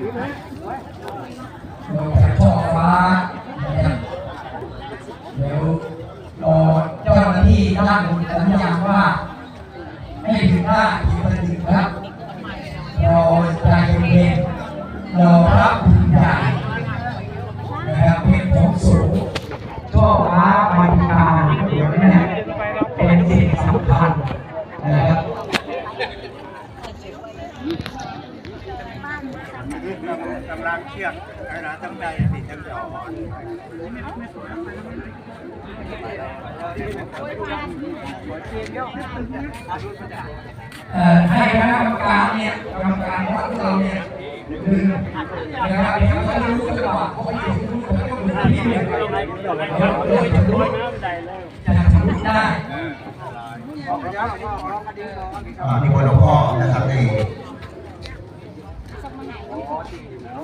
ลงจากช่อฟ้าเดี๋ยวรอเจ้าหน้าที่ด้านบนสัญญาว่าให้ถึงหน้าที่ประดิษฐ์ครับรอใจเย็นๆรอพระบุญใหญ่นะครับเป็นของสูงช่อฟ้า กำลังเชือกเวลาตั้งใจติดตั้งจอให้คณะกรรมการเนี่ยกรรมการวัดเราเนี่ยดึงนะครับเดี๋ยวเขาจะรู้จังหวะเขาไปถึงรู้เขาจะดูที่เนี่ยเดี๋ยวโดยจะรู้จะทำได้อ่านิมนต์หลวงพ่อนะครับ ใน